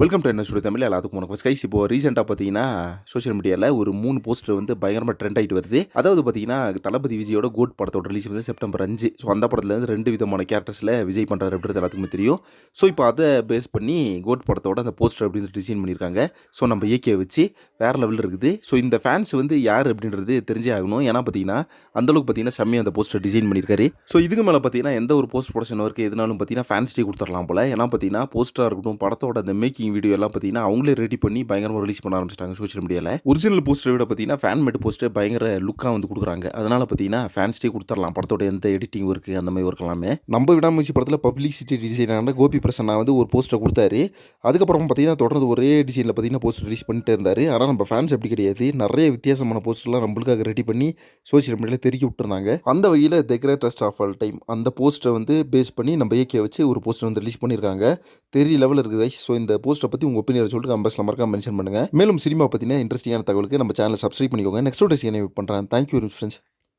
Welcome to என்ன studio Tamil எல்லாத்துக்கும் உனக்கு ஸ்கைஸ் இப்போ ரீசெண்டாக பார்த்தீங்கன்னா சோஷியல் மீடியாவில் ஒரு மூணு போஸ்டர் வந்து பயங்கரமாக ட்ரெண்ட் ஆகிட்டு வருது. அதாவது பார்த்தீங்கன்னா தளபதி விஜயோட கோட் படத்தோட ரிலீஸ் வந்து செப்டம்பர் அஞ்சு. ஸோ அந்த படத்தில் வந்து ரெண்டு விதமான கேரக்டர்ஸில் விஜய் பண்ணுறாரு அப்படின்றது எல்லாத்துக்குமே தெரியும். ஸோ இப்போ அதை பேஸ் பண்ணி கோட் படத்தோட அந்த போஸ்டர் அப்படின்னு டிசைன் பண்ணியிருக்காங்க. ஸோ நம்ம இயக்கிய வச்சு வேறு லெவலில் இருக்குது. ஸோ இந்த ஃபேன்ஸ் வந்து யார் அப்படின்றது தெரிஞ்சே ஆகணும். ஏன்னா பார்த்தீங்கன்னா அந்தளவுக்கு பார்த்தீங்கன்னா செம்மையாக அந்த போஸ்டர் டிசைன் பண்ணியிருக்காரு. ஸோ இதுக்கு மேலே பார்த்தீங்கன்னா எந்த ஒரு போஸ்ட் ப்ரொடக்ஷன் ஒர்க்கு எதுனாலும் பார்த்தீங்கன்னா ஃபேன்ஸ்டே கொடுத்துடலாம் போல. ஏன்னா பார்த்தீங்கன்னா போஸ்டராக இருக்கட்டும் படத்தோட அந்த மேக்கிங் வீடியோ எல்லாம் பார்த்தீங்கன்னா அவங்களே ரெடி பண்ணி பயங்கரமாக ரிலீஸ் பண்ண ஆரம்பிச்சிட்டாங்க சோஷியல் மீடியாவில் ஒரிஜினல் போஸ்டரை விட பார்த்தீங்கன்னா ஃபேன் மேட் போஸ்டர் பயங்கர லுக்காக வந்து கொடுக்குறாங்க. அதனால் பார்த்தீங்கன்னா ஃபேன்ஸ்டே கொடுத்துடலாம். படத்தோட எந்த எடிட்டிங் ஒர்க்கு அந்த மாதிரி ஒர்க் எல்லாமே. நம்ம விடாமூச்சி படத்தில் பப்ளிசிட்டி டிசைனான கோபி பிரசன்னா வந்து ஒரு போஸ்டர் கொடுத்தாரு. அதுக்கப்புறம் பார்த்தீங்கன்னா தொடர்ந்து ஒரே டிசைனில் பார்த்தீங்கன்னா போஸ்டர் ரிலீஸ் பண்ணிட்டு இருந்தார். ஆனால் நம்ம ஃபேன்ஸ் அப்படி கிடையாது. நிறைய வித்தியாசமான போஸ்டர்லாம் நம்மளுக்காக ரெடி பண்ணி சோஷியல் மீடியாவில் தெருக்கி விட்டுருந்தாங்க. அந்த வகையில் the greatest of all time அந்த போஸ்டரை வந்து பேஸ் பண்ணி நம்ம இயக்கிய வச்சு ஒரு போஸ்டர் வந்து ரிலீஸ் பண்ணியிருக்காங்க. தெரிய லெவலில் இருக்குது ஸோ இந்த போஸ்ட்டை பற்றி உங்கள் ஒப்பீனியர் சொல்லிட்டு கம்பஸில் மறக்காம மென்ஷன் பண்ணுங்கள் மேலும் சினிமா பற்றின இன்ட்ரெஸ்டிங்கான தகவலுக்கு நம்ம சேனலை சப்ஸ்கிரைப் பண்ணிக்கோங்க. நெக்ஸ்ட் டேஸ் என்ன பண்ணுறேன் தேங்க்யூ வெரி மச் ஃப்ரெண்ட்ஸ்